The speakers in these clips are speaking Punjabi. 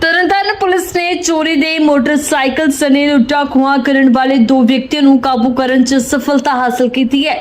ਤਰਨਤਾਰਨ ਪੁਲਿਸ ਨੇ ਚੋਰੀ ਦੇ ਮੋਟਰਸਾਈਕਲ ਸਣੇ ਲੁੱਟਾ ਖੋਹਾਂ ਕਰਨ ਵਾਲੇ ਦੋ ਵਿਅਕਤੀਆਂ ਨੂੰ ਕਾਬੂ ਕਰਨ 'ਚ ਸਫਲਤਾ ਹਾਸਲ ਕੀਤੀ ਹੈ।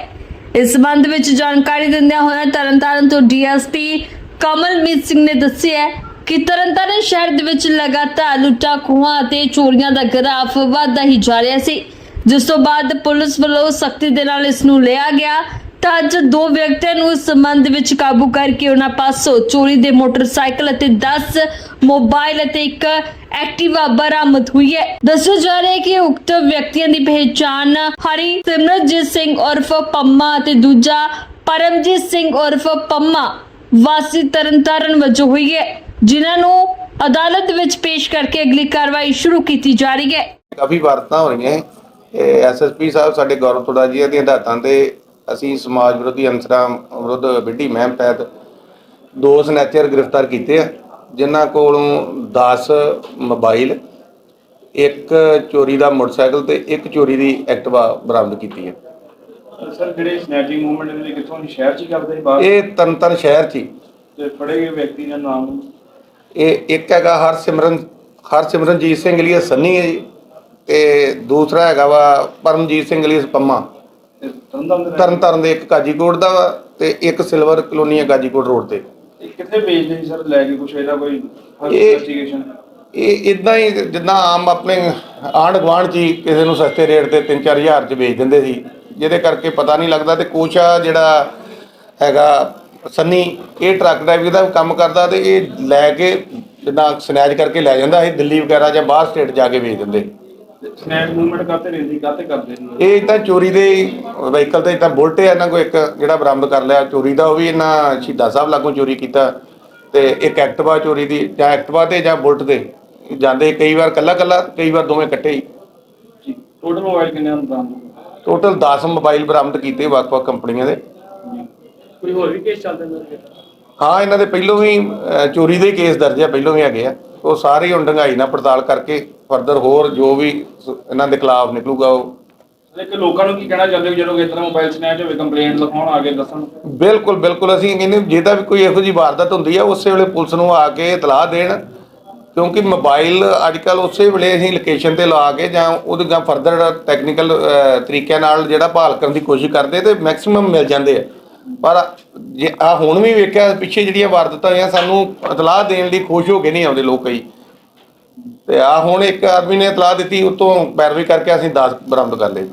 ਇਸ ਸੰਬੰਧ ਵਿੱਚ ਜਾਣਕਾਰੀ ਦਿੰਦਿਆਂ ਹੋਇਆ ਤਰਨਤਾਰਨ ਤੋਂ ਡੀਐਸਪੀ ਕਮਲਮੀਤ ਸਿੰਘ ਨੇ ਦੱਸਿਆ ਕਿ ਤਰਨਤਾਰਨ ਸ਼ਹਿਰ ਦੇ ਵਿੱਚ ਲਗਾਤਾਰ ਲੁੱਟਾ ਖੋਹਾਂ ਅਤੇ ਚੋਰੀਆਂ ਦਾ ਗ੍ਰਾਫ ਵਧਦਾ ਹੀ ਜਾ ਰਿਹਾ ਸੀ, ਜਿਸ ਤੋਂ ਬਾਅਦ ਪੁਲਿਸ ਵੱਲੋਂ ਸਖਤੀ ਦੇ ਨਾਲ ਇਸ ਨੂੰ ਲਿਆ ਗਿਆ ਤਾਂ ਅੱਜ ਦੋ ਵਿਅਕਤੀਆਂ ਨੂੰ ਇਸ ਸੰਬੰਧ ਵਿੱਚ ਕਾਬੂ ਕਰਕੇ ਉਹਨਾਂ ਪਾਸੋਂ ਚੋਰੀ ਦੇ ਮੋਟਰਸਾਈਕਲ ਅਤੇ 10 ਮੋਬਾਈਲ ਅਤੇ ਇੱਕ ਐਕਟਿਵਾ ਬਰਾਮਦ ਹੋਈ ਹੈ। ਦੱਸਿਆ ਜਾ ਰਿਹਾ ਹੈ ਕਿ ਉਕਤ ਵਿਅਕਤੀਆਂ ਦੀ ਪਹਿਚਾਣ ਹਰੀ ਸਿਮਰਨਜੀਤ ਸਿੰਘ ਉਰਫ ਪੰਮਾ ਅਤੇ ਦੂਜਾ ਪਰਮਜੀਤ ਸਿੰਘ ਉਰਫ ਪੰਮਾ ਵਾਸੀ ਤਰਨਤਾਰਨ ਵਜੋਂ ਹੋਈ ਹੈ, ਜਿਨ੍ਹਾਂ ਨੂੰ ਅਦਾਲਤ ਵਿੱਚ ਪੇਸ਼ ਕਰਕੇ ਅਗਲੀ ਕਾਰਵਾਈ ਸ਼ੁਰੂ ਕੀਤੀ ਜਾ ਰਹੀ ਹੈ। ਕਾਫੀ ਵਾਰਤਾਂ ਹੋਈਆਂ। ਐਸਐਸਪੀ ਸਾਹਿਬ ਸਾਡੇ ਗੌਰਵ ਥੋੜਾ ਜੀ ਦੀਆਂ ਹਦਾਇਤਾਂ ਤੇ ਅਸੀਂ ਸਮਾਜ ਵਿਰੋਧੀ ਅੰਸਰਾਂ ਵਿਰੁੱਧ ਵਿੱਢੀ ਮਹਿਮ ਤਹਿਤ ਦੋ ਸਨੈਚਰ ਗ੍ਰਿਫਤਾਰ ਕੀਤੇ ਆ ਜਿਨ੍ਹਾਂ ਕੋਲੋਂ 10 ਮੋਬਾਈਲ ਇੱਕ ਚੋਰੀ ਦਾ ਮੋਟਰਸਾਈਕਲ ਤੇ ਇੱਕ ਚੋਰੀ ਦੀ ਐਕਟਿਵਾ ਬਰਾਮਦ ਕੀਤੀ ਹੈ। ਸਰ ਜਿਹੜੇ ਸਨੈਚਿੰਗ ਮੂਵਮੈਂਟ ਦੇ ਕਿੱਥੋਂ ਸ਼ਹਿਰ ਚ ਹੀ ਕਰਦੇ ਸੀ ਬਾਹਰ? ਇਹ ਤਨਤਨ ਸ਼ਹਿਰ 'ਚ ਹੀ। ਤੇ ਫੜੇ ਗਏ ਵਿਅਕਤੀ ਦਾ ਨਾਮ? ਇਹ ਇੱਕ ਹੈਗਾ ਹਰਸਿਮਰਨ ਹਰਸਿਮਰਨਜੀਤ ਸਿੰਘ ਲਈ ਸੰਨੀ ਹੈ ਜੀ। ਤੇ ਦੂਸਰਾ ਹੈਗਾ ਵਾ ਪਰਮਜੀਤ ਸਿੰਘ ਲਈ ਪੰਮਾ। ਤੇ ਤਰਨਤਾਰਨ ਦੇ ਤਰਨ ਤਾਰਨ ਦੇ ਇੱਕ ਕਾਜੀਕੋਟ ਦਾ ਵਾ ਤੇ ਇੱਕ ਸਿਲਵਰ ਕਲੋਨੀ ਹੈ ਗਾਜੀਕੋਟ ਰੋਡ ਤੇ। ਇਹ ਕਿੱਥੇ ਵੇਚਦੇ ਸੀ ਸਰ? ਲੈ ਕੇ ਕੁਛ ਇਹਦਾ ਕੋਈ ਇਹ- ਇਨਵੈਸਟੀਗੇਸ਼ਨ ਇਹ ਇਦਾਂ ਹੀ ਜਿੱਦਾਂ ਆਮ ਆਪਣੇ ਆਂਢ ਗੁਆਂਢ 'ਚ ਹੀ ਕਿਸੇ ਨੂੰ ਸਸਤੇ ਰੇਟ ਤੇ 3-4000 'ਚ ਵੇਚ ਦਿੰਦੇ ਸੀ। ਜਿਹਦੇ ਕਰਕੇ ਪਤਾ ਨਹੀਂ ਲੱਗਦਾ ਤੇ ਆ ਜਿਹੜਾ ਹੈਗਾ ਸੰਨੀ ਇਹ ਟਰੱਕ ਡਰਾਈਵਰ ਦਾ ਕੰਮ ਕਰਦਾ ਤੇ ਇਹ ਲੈ ਕੇ ਜਿੱਦਾਂ ਸਨੈਚ ਕਰਕੇ ਲੈ ਜਾਂਦਾ ਇਹ ਦਿੱਲੀ ਵਗੈਰਾ ਜਾਂ ਬਾਹਰ ਸਟੇਟ ਜਾ ਕੇ ਵੇਚ ਦਿੰਦੇ। ਸਨੈਚ ਮੂਵਮੈਂਟ ਕਰਤੇ ਰਹਿੰਦੀ ਕਾਤੇ ਕਰਦੇ ਸੀ ਇਹ ਇਦਾਂ ਚੋਰੀ ਦੇ ਵਹੀਕਲ ਤੇ ਇਦਾਂ ਬੁਲਟ ਹੈ ਇਹਨਾਂ ਕੋ ਇੱਕ ਜਿਹੜਾ ਬਰਾਮਦ ਕਰ ਲਿਆ ਚੋਰੀ ਦਾ ਉਹ ਵੀ ਇਹਨਾਂ ਸ਼ਹੀਦਾਂ ਸਾਹਿਬ ਲਾਗੋਂ ਚੋਰੀ ਕੀਤਾ ਤੇ ਇੱਕ ਐਕਟਿਵਾ ਚੋਰੀ ਦੀ ਜਾਂ ਐਕਟਿਵਾ ਤੇ ਜਾਂ ਬੁਲਟ ਤੇ ਜਾਂਦੇ ਕਈ ਵਾਰ ਕੱਲਾ ਕੱਲਾ ਕਈ ਵਾਰ ਦੋਵੇਂ ਇਕੱਠੇ ਹੀ। ਜੀ ਟੋਟਲ ਮੋਬਾਈਲ ਕਿੰਨੇ ਹਨ ਤਾਂ ਟੋਟਲ 10 ਮੋਬਾਈਲ ਬਰਾਮਦ ਕੀਤੇ ਵੱਖ-ਵੱਖ ਕੰਪਨੀਆਂ ਦੇ। ਕੋਈ ਹੋਰ ਵੀ ਕੇਸ ਚੱਲਦੇ ਨੇ ਹਾਂ ਇਹਨਾਂ ਦੇ ਪਹਿਲੋਂ ਵੀ ਚੋਰੀ ਦੇ ਕੇਸ ਦਰਜ ਆ ਪਹਿਲੋਂ ਵੀ ਹੈਗੇ ਆ। ਉਹ ਸਾਰੇ ਹੁਣ ਡੰਗਾਈ ਨਾਲ ਪੜਤਾਲ ਕਰਕੇ ਫਰਦਰ ਹੋਰ ਜੋ ਵੀ ਇਹਨਾਂ ਦੇ ਖਿਲਾਫ ਨਿਕਲੂਗਾ ਉਹ ਲੇਕਿਨ ਲੋਕਾਂ ਨੂੰ ਕੀ ਕਹਿਣਾ ਚਾਹੁੰਦੇ ਹੋ ਜਦੋਂ ਇਸ ਤਰ੍ਹਾਂ ਮੋਬਾਈਲ ਸਨੈਚ ਹੋਵੇ ਕੰਪਲੇਂਟ ਲਿਖਾਉਣ ਆ ਕੇ ਦੱਸਣ? ਬਿਲਕੁਲ ਬਿਲਕੁਲ। ਅਸੀਂ ਕਹਿੰਦੇ ਜਿਹਦਾ ਵੀ ਕੋਈ ਇਹੋ ਜਿਹੀ ਵਾਰਦਾਤ ਹੁੰਦੀ ਆ, ਉਸੇ ਵੇਲੇ ਪੁਲਿਸ ਨੂੰ ਆ ਕੇ ਇਤਲਾਹ ਦੇਣ। ਕਿਉਂਕਿ ਮੋਬਾਈਲ ਅੱਜ ਕੱਲ ਉਸੇ ਵੇਲੇ ਅਸੀਂ ਲੋਕੇਸ਼ਨ ਤੇ ਲਾ ਕੇ ਜਾਂ ਉਹਦੇ ਜਾਂ ਫਰਦਰ ਟੈਕਨੀਕਲ ਤਰੀਕਿਆਂ ਨਾਲ ਜਿਹੜਾ ਭਾਲ ਕਰਨ ਦੀ ਕੋਸ਼ਿਸ਼ ਕਰਦੇ ਤੇ ਮੈਕਸਿਮਮ ਮਿਲ ਜਾਂਦੇ ਆ। ਪਰ ਜੇ ਆ ਹੁਣ ਵੀ ਵੇਖਿਆ, ਪਿੱਛੇ ਜਿਹੜੀਆਂ ਵਾਰਦਾਤਾਂ ਹੋਈਆਂ, ਸਾਨੂੰ ਇਤਲਾਹ ਦੇਣ ਲਈ ਖੁਸ਼ ਹੋ ਕੇ ਨਹੀਂ ਆਉਂਦੇ ਲੋਕ ਕਈ। ਤੇ ਆ ਹੁਣ ਇੱਕ ਆਦਮੀ ਨੇ ਇਤਲਾਹ ਦਿੱਤੀ, ਉਤੋਂ ਪੈਰਵੀ ਕਰਕੇ ਅਸੀਂ 10 ਬਰਾਮਦ ਕਰ ਲਏ।